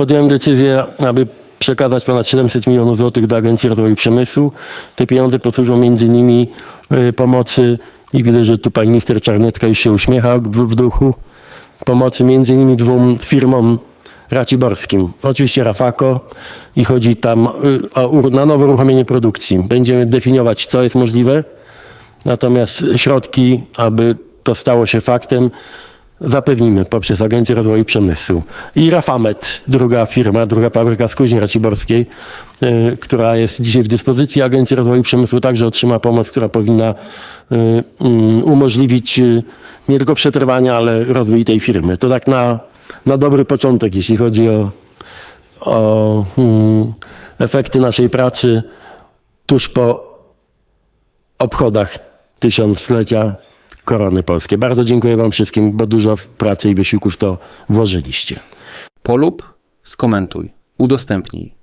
podjąłem decyzję, aby przekazać ponad 700 milionów złotych do Agencji Rozwoju Przemysłu. Te pieniądze posłużą między innymi y, pomocy i widzę, że tu pani minister Czarnecka już się uśmiecha w, w duchu. Pomocy między innymi dwóm firmom raciborskim. Oczywiście Rafako i chodzi tam y, o, ur- na nowe uruchomienie produkcji. Będziemy definiować, co jest możliwe, natomiast środki, aby to stało się faktem, zapewnimy poprzez Agencję Rozwoju Przemysłu. I Rafamet, druga firma, druga fabryka z Kuźni Raciborskiej, y, która jest dzisiaj w dyspozycji Agencji Rozwoju Przemysłu, także otrzyma pomoc, która powinna y, mm, umożliwić y, nie tylko przetrwanie, ale rozwój tej firmy. To tak na, na dobry początek, jeśli chodzi o, o mm, efekty naszej pracy tuż po obchodach tysiąclecia korony polskiej. Bardzo dziękuję Wam wszystkim, bo dużo pracy i wysiłku w to włożyliście. Polub, skomentuj, udostępnij.